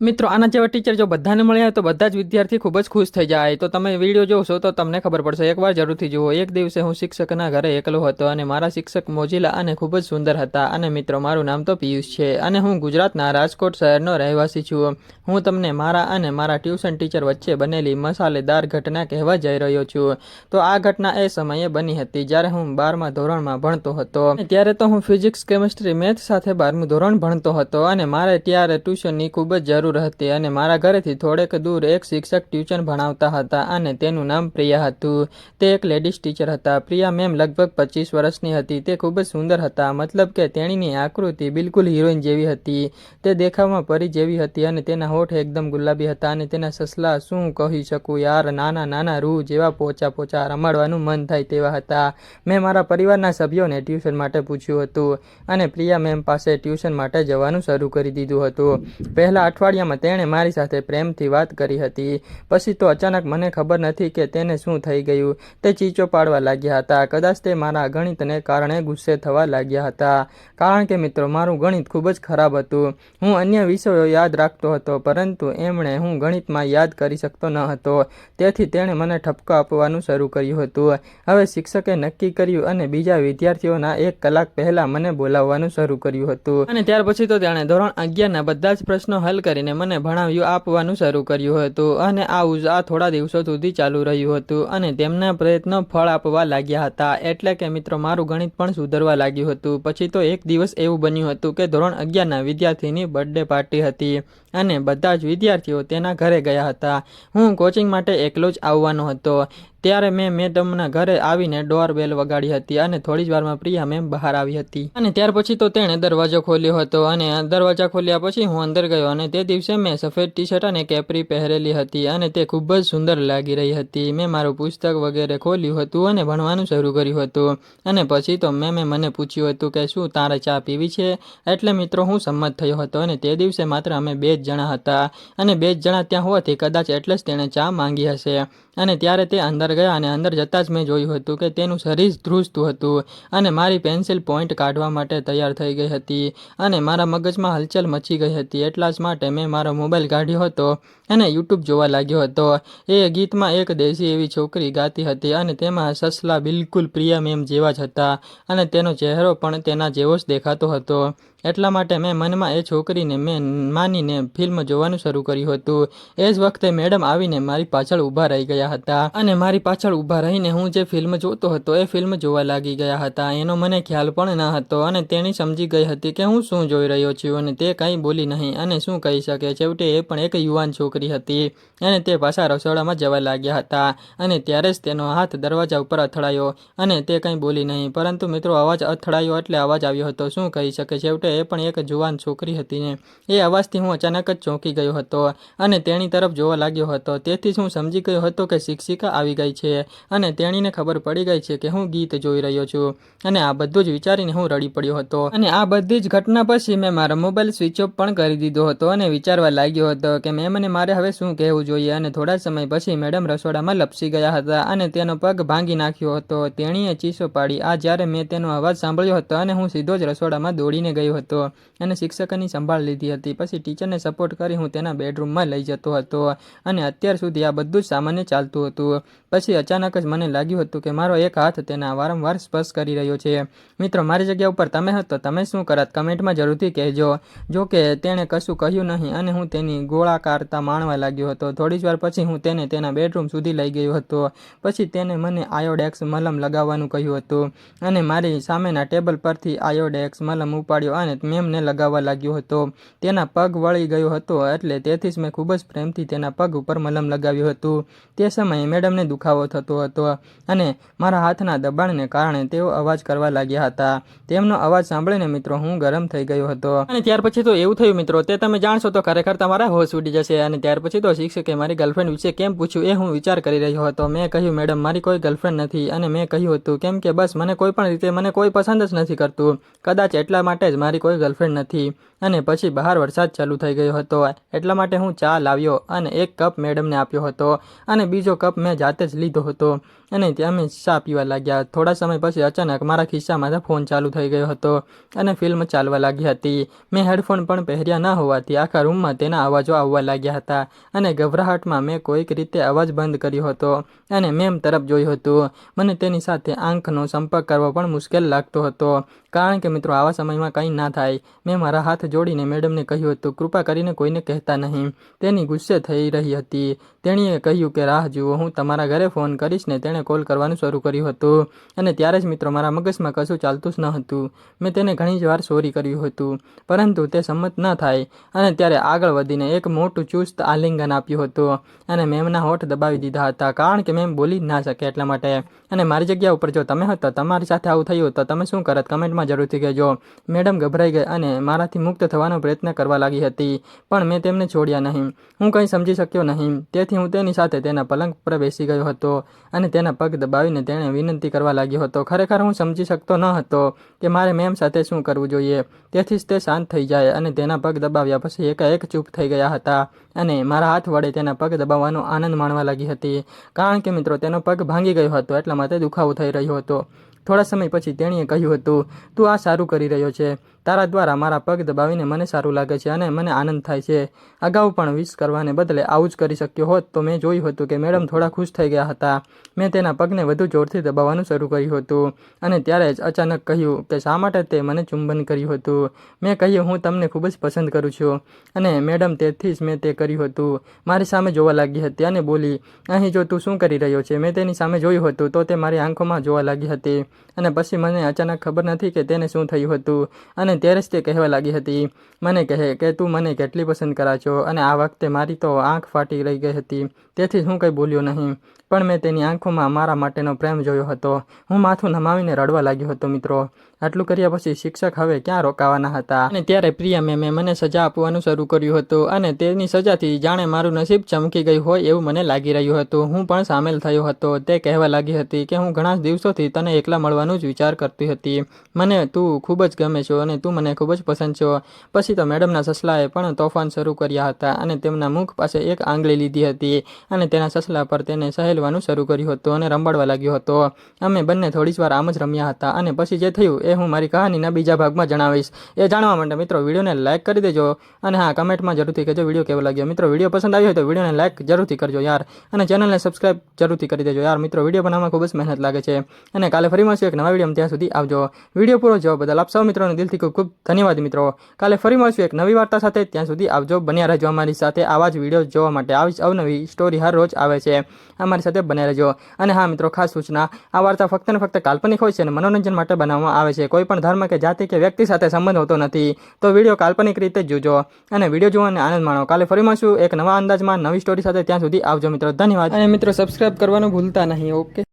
મિત્રો, આના જેવા ટીચર જો બધાને મળ્યા તો બધા જ વિદ્યાર્થી ખૂબ જ ખુશ થઈ જાય. તો તમે વીડિયો જોશો તો તમને ખબર પડશે. એકવાર જરૂરથી જુઓ. એક દિવસે હું શિક્ષકના ઘરે એકલો હતો અને મારા શિક્ષક મોજીલા અને ખૂબ જ સુંદર હતા. અને મિત્રો, મારું નામ તો પિયુષ છે અને હું ગુજરાતના રાજકોટ શહેરનો રહેવાસી છું. હું તમને મારા અને મારા ટ્યુશન ટીચર વચ્ચે બનેલી મસાલેદાર ઘટના કહેવા જઈ રહ્યો છું. તો આ ઘટના એ સમયે બની હતી જ્યારે હું બારમા ધોરણમાં ભણતો હતો. ત્યારે તો હું ફિઝિક્સ કેમિસ્ટ્રી મેથ સાથે બારમું ધોરણ ભણતો હતો અને મારે ત્યારે ટ્યુશનની ખૂબ જ જરૂર હતી અને મારા ઘરેથી થોડેક દૂર એક શિક્ષક ટ્યુશન ભણાવતા હતા અને તેનું નામ પ્રિયા હતું. તે એક લેડીઝ ટીચર હતા. પ્રિયા મેમ લગભગ પચીસ વર્ષની હતી. તે ખૂબ જ સુંદર હતા. મતલબ કે તેણીની આકૃતિ બિલકુલ હિરોઈન જેવી હતી. તે દેખાવમાં પરી જેવી હતી અને તેના હોઠ એકદમ ગુલાબી હતા અને તેના સસલા શું કહી શકું યાર, નાના નાના રૂ જેવા પોચા પોચા રમાડવાનું મન થાય તેવા હતા. મેં મારા પરિવારના સભ્યોને ટ્યુશન માટે પૂછ્યું હતું અને પ્રિયા મેમ પાસે ટ્યુશન માટે જવાનું શરૂ કરી દીધું હતું. પહેલા અઠવાડિયામાં તેણે મારી સાથે પ્રેમથી વાત કરી હતી. પછી તો અચાનક મને ખબર નથી કે તેને શું થઈ ગયું. તે ચીચો પાડવા લાગ્યા હતા. કદાચ તે મારા ગણિતને કારણે ગુસ્સે થવા લાગ્યા હતા. કારણ કે મિત્રો, મારું ગણિત ખૂબ જ ખરાબ હતું. હું અન્ય વિષયો યાદ રાખતો હતો, પરંતુ એમણે હું ગણિતમાં યાદ કરી શકતો ન હતો. તેથી તેણે મને ઠપકો આપવાનું શરૂ કર્યું હતું. હવે શિક્ષકે નક્કી કર્યું અને બીજા વિદ્યાર્થીઓના એક કલાક પહેલા મને બોલાવવાનું શરૂ કર્યું હતું. અને ત્યાર પછી તો તેણે ધોરણ અગિયારના બધા જ પ્રશ્નો હલ કરીને મને ભણાવ્યું, આપવાનું શરૂ કર્યું હતું અને આવું જ આ થોડા દિવસો સુધી ચાલુ રહ્યું હતું અને તેમના પ્રયત્નો ફળ આપવા લાગ્યા હતા. એટલે કે મિત્રો, મારું ગણિત પણ સુધરવા લાગ્યું હતું. પછી તો એક દિવસ એવું બન્યું હતું કે ધોરણ અગિયારના વિદ્યાર્થીની બર્થડે પાર્ટી હતી અને બધા જ વિદ્યાર્થીઓ તેના ઘરે ગયા હતા. હું કોચિંગ માટે એકલો જ આવવાનો હતો. ત્યારે મેં મેડમના ઘરે આવીને ડોર બેલ વગાડી હતી અને થોડી જ વારમાં પ્રિયા મેમ બહાર આવી હતી. અને ત્યાર પછી તો તેણે દરવાજો ખોલ્યો હતો અને દરવાજા ખોલ્યા પછી હું અંદર ગયો અને તે દિવસે મેં સફેદ ટી શર્ટ અને કેપરી પહેરેલી હતી અને તે ખૂબ જ સુંદર લાગી રહી હતી. મેં મારું પુસ્તક વગેરે ખોલ્યું હતું અને ભણવાનું શરૂ કર્યું હતું. અને પછી તો મેં મને પૂછ્યું હતું કે શું તારે ચા પીવી છે? એટલે મિત્રો હું સંમત થયો હતો અને તે દિવસે માત્ર અમે બે જ જણા હતા. અને બે જ જણા ત્યાં હોવાથી કદાચ એટલે જ તેણે ચા માંગી હશે. અને ત્યારે તે અંદર ગયા અને અંદર જતાં જ મેં જોયું હતું કે તેનું શરીર ધ્રુજતું હતું અને મારી પેન્સિલ પોઈન્ટ કાઢવા માટે તૈયાર થઈ ગઈ હતી અને મારા મગજમાં હલચલ મચી ગઈ હતી. એટલા જ માટે મેં મારો મોબાઈલ કાઢ્યો હતો અને યુટ્યુબ જોવા લાગ્યો હતો. એ ગીતમાં એક દેશી એવી છોકરી ગાતી હતી અને તેમાં સસલા બિલકુલ પ્રિયા મેમ જેવા જ હતા અને તેનો ચહેરો પણ તેના જેવો જ દેખાતો હતો. એટલા માટે મેં મનમાં એ છોકરીને મેં માનીને ફિલ્મ જોવાનું શરૂ કર્યું હતું. એ જ વખતે મેડમ આવીને મારી પાછળ ઊભા રહી ગયા હતા. અને મારી પાછળ ઊભા રહીને હું જે ફિલ્મ જોતો હતો, એ ફિલ્મ જોવા લાગી ગયા હતા. એનો મને ખ્યાલ પણ ન હતો અને તેણી સમજી ગઈ હતી કે હું શું જોઈ રહ્યો છું અને તે કંઈ બોલી નહીં અને શું કહી શકે? છેવટે એ પણ એક યુવાન છોકરી હતી અને તે પાછા રસોડામાં જવા લાગ્યા હતા અને ત્યારે જ તેનો હાથ દરવાજા ઉપર અથડાયો અને તે કંઈ બોલી નહીં. પરંતુ મિત્રો, અવાજ અથડાયો એટલે અવાજ આવ્યો હતો. શું કહી શકે? છેવટે એ પણ એક જુવાન છોકરી હતી ને. એ અવાજથી હું અચાનક જ ચોંકી ગયો હતો અને તેણી તરફ જોવા લાગ્યો હતો. તેથી જ હું સમજી ગયો હતો કે શિક્ષિકા આવી ગઈ છે અને તેણીને ખબર પડી ગઈ છે કે હું ગીત જોઈ રહ્યો છું. અને આ બધું જ વિચારીને હું રડી પડ્યો હતો. અને આ બધી જ ઘટના પછી મેં મારો મોબાઈલ સ્વિચ ઓફ પણ કરી દીધો હતો અને વિચારવા લાગ્યો હતો કે મેં મને મારે હવે શું કહેવું જોઈએ અને થોડા સમય પછી મેડમ રસોડામાં લપસી ગયા હતા અને તેનો પગ ભાંગી નાખ્યો હતો. તેણીએ ચીસો પાડી. આ જ્યારે મેં તેનો અવાજ સાંભળ્યો હતો અને હું સીધો જ રસોડામાં દોડીને ગયો હતો અને શિક્ષકની સંભાળ લીધી હતી. પછી ટીચરને સપોર્ટ કરી હું તેના બેડરૂમમાં લઈ જતો હતો અને અત્યાર સુધી આ બધું જ સામાન્ય ચાલતું હતું. પછી અચાનક જ મને લાગ્યું હતું કે મારો એક હાથ તેના વારંવાર સ્પર્શ કરી રહ્યો છે. મિત્રો, મારી જગ્યા ઉપર તમે હતો તમે શું કરત? કમેન્ટમાં જરૂરથી કહેજો. જો કે તેણે કશું કહ્યું નહીં અને હું તેની ગોળાકારતા માણવા લાગ્યો હતો. થોડી જ વાર પછી હું તેને તેના બેડરૂમ સુધી લઈ ગયો હતો. પછી તેને મને આયોડેક્સ મલમ લગાવવાનું કહ્યું હતું અને મારી સામેના ટેબલ પરથી આયોડેક્સ મલમ ઉપાડ્યો અને મેમને લગાવવા લાગ્યો હતો. તેના પગ વળી ગયો હતો એટલે તેથી જ મેં ખૂબ જ પ્રેમથી તેના પગ ઉપર મલમ લગાવ્યું હતું. તે સમયે મેડમને દુખાવો થતો હતો અને મારા હાથના દબાણને કારણે તેઓ અવાજ કરવા લાગ્યા હતા. તેમનો અવાજ સાંભળીને મિત્રો હું ગરમ થઈ ગયો હતો. અને ત્યાર પછી તો એવું થયું મિત્રો, તે તમે જાણશો તો ખરેખર તમારા હોશ ઉડી જશે. અને ત્યાર પછી તો શિક્ષકે મારી ગર્લફ્રેન્ડ વિશે કેમ પૂછ્યું એ હું વિચાર કરી રહ્યો હતો. મેં કહ્યું, મેડમ, મારી કોઈ ગર્લફ્રેન્ડ નથી. અને મેં કહ્યું હતું, કેમ કે બસ, મને કોઈ પણ રીતે, મને કોઈ પસંદ જ નથી કરતું. કદાચ એટલા માટે જ મારી કોઈ ગર્લફ્રેન્ડ નથી અને પછી બહાર વરસાદ ચાલુ થઈ ગયો હતો. એટલા માટે હું ચા લાવ્યો અને એક કપ મેડમને આપ્યો હતો અને બીજો કપ મેં જાતે જ લીધો હતો અને ત્યાં અમે ચા પીવા લાગ્યા. થોડા સમય પછી અચાનક મારા ખિસ્સામાં ફોન ચાલુ થઈ ગયો હતો અને ફિલ્મ ચાલવા લાગી હતી. મેં હેડફોન પણ પહેર્યા ન હોવાથી આખા રૂમમાં તેના અવાજો આવવા લાગ્યા હતા અને ગભરાહટમાં મેં કોઈક રીતે અવાજ બંધ કર્યો હતો અને મેમ તરફ જોયું હતું. મને તેની સાથે આંખનો સંપર્ક કરવો પણ મુશ્કેલ લાગતો હતો. કારણ કે મિત્રો, આવા સમયમાં કંઈ ના થાય. મેં મારા હાથ જોડીને મેડમને કહ્યું હતું, કૃપા કરીને કોઈને કહેતા નહીં. તેની ગુસ્સે થઈ રહી હતી. તેણીએ કહ્યું કે, રાહ જુઓ, હું તમારા ઘરે ફોન કરીશ ને તેણે કોલ કરવાનું શરૂ કર્યું હતું. અને ત્યારે જ મિત્રો, મારા મગજમાં કશું ચાલતું જ ન હતું. મેં તેને ઘણી જ વાર સોરી કર્યું હતું, પરંતુ તે સંમત ન થાય. અને ત્યારે આગળ વધીને એક મોટું ચુસ્ત આલિંગન આપ્યું હતું. અને મેમના હોઠ દબાવી દીધા હતા, કારણ કે મેમ બોલી ના શકે એટલા માટે. અને મારી જગ્યા ઉપર જો તમે હતા તમારી સાથે આવું થયું, તો તમે શું કરત? કમેન્ટમાં જરૂરથી કહેજો. મેડમ ગભરાઈ ગઈ અને મારાથી મુક્ત થવાનો પ્રયત્ન કરવા લાગી હતી, પણ મેં તેમને છોડ્યા નહીં. હું કંઈ સમજી શક્યો નહીં. તેથી હું તેની સાથે તેના પલંગ પર બેસી ગયો હતો અને તેના પગ દબાવીને તેણે વિનંતી કરવા લાગ્યો હતો, ખરેખર હું સમજી શકતો ન હતો કે મારે મેમ સાથે શું કરવું જોઈએ. તેથી જ તે શાંત થઈ જાય અને તેના પગ દબાવ્યા પછી એકાએક ચૂપ થઈ ગયા હતા અને મારા હાથ વડે તેના પગ દબાવવાનો આનંદ માણવા લાગી હતી. કારણ કે મિત્રો, તેનો પગ ભાંગી ગયો હતો, એટલા માટે દુખાવો થઈ રહ્યો હતો. થોડા સમય પછી તેણીએ કહ્યું હતું, તું આ સારું કરી રહ્યો છે. તારા દ્વારા મારા પગ દબાવીને મને સારું લાગે છે અને મને આનંદ થાય છે. અગાઉ પણ વિશ કરવાને બદલે આવું જ કરી શક્યો હોત તો મેં જોયું હતું કે મેડમ થોડા ખુશ થઈ ગયા હતા. મેં તેના પગને વધુ જોરથી દબાવવાનું શરૂ કર્યું હતું અને ત્યારે જ અચાનક કહ્યું કે શા માટે તે મને ચુંબન કર્યું હતું? મેં કહ્યું, હું તમને ખૂબ જ પસંદ કરું છું. અને મેડમ તેથી જ મેં તે કર્યું હતું. મારી સામે જોવા લાગી હતી અને બોલી, અહીં જો તું શું કરી રહ્યો છે? મેં તેની સામે જોયું હતું તો તે મારી આંખોમાં જોવા લાગી હતી. અને પછી મને અચાનક ખબર નથી કે તેને શું થયું હતું. અને ત્યારે જ તે કહેવા લાગી હતી. મને કહે કે તું મને કેટલી પસંદ કરા છો અને આ વખતે મારી તો આંખ ફાટી રહી ગઈ હતી. તેથી હું કંઈ બોલ્યો નહીં. પણ મેં તેની આંખોમાં મારા માટેનો પ્રેમ જોયો હતો. હું માથું નમાવીને રડવા લાગ્યો હતો, મિત્રો. આટલું કર્યા પછી શિક્ષક હવે ક્યાં રોકાવાના હતા? અને ત્યારે પ્રિયા મેમે મને સજા આપવાનું શરૂ કર્યું હતું અને તેની સજાથી જાણે મારું નસીબ ચમકી ગયું હોય એવું મને લાગી રહ્યું હતું. હું પણ સામેલ થયો હતો. તે કહેવા લાગી હતી કે હું ઘણા દિવસોથી તને એકલા મળવાનું જ વિચાર કરતી હતી. મને તું ખૂબ જ ગમે છો અને તું મને ખૂબ જ પસંદ છો. પછી તો મેડમના સસલાએ પણ તોફાન શરૂ કર્યા હતા અને તેમના મુખ પાસે એક આંગળી લીધી હતી. અને તેના સસલા પર તેને સહેલવાનું શરૂ કર્યું હતું અને રંબાડવા લાગ્યો હતો. અમે બંને થોડી જ વાર આમ જ રમ્યા હતા અને પછી જે થયું એ હું મારી કહાનીના બીજા ભાગમાં જણાવીશ. એ જાણવા માટે મિત્રો વિડીયોને લાઇક કરી દેજો અને હા, કમેન્ટમાં જરૂરથી કહેજો વીડિયો કેવો લાગ્યો. મિત્રો, વીડિયો પસંદ આવ્યો હોય તો વિડીયોને લાઇક જરૂરથી કરજો યાર અને ચેનલને સબસ્ક્રાઇબ જરૂરથી કરી દેજો યાર. મિત્રો, વીડિયો બનાવવામાં ખૂબ જ મહેનત લાગે છે અને કાલે ફરી મળશું એક નવા વીડિયો ત્યાં સુધી આવજો. વીડિયો પૂરો જોવા બદલ આપ સૌ મિત્રોને દિલથી ખૂબ ખૂબ ધન્યવાદ મિત્રો. કાલે ફરી મળશું એક નવી વાર્તા સાથે. ત્યાં સુધી આવજો. બન્યા રહેજો અમારી સાથે આવા જ વીડિયો જોવા માટે. આવી અવનવી સ્ટોરી હર રોજ આવે છે. અમારી સાથે બને રહેજો. અને હા મિત્રો, ખાસ સૂચના, આ વાર્તા ફક્ત ને ફક્ત કાલ્પનિક હોય છે અને મનોરંજન માટે બનાવવામાં આવે છે. કોઈ પણ ધર્મ કે જાતિ કે વ્યક્તિ સાથે સંબંધ હોતો નથી. તો વીડિયો કાલ્પનિક રીતે જોજો. અને વીડિયો જોવાને આનંદ માણો. કાલે ફરી મળશું એક નવા અંદાજમાં નવી સ્ટોરી સાથે. ત્યાં સુધી આવજો મિત્રો. ધન્યવાદ. અને મિત્રો સબસ્ક્રાઇબ કરવાનું ભૂલતા નહીં ઓકે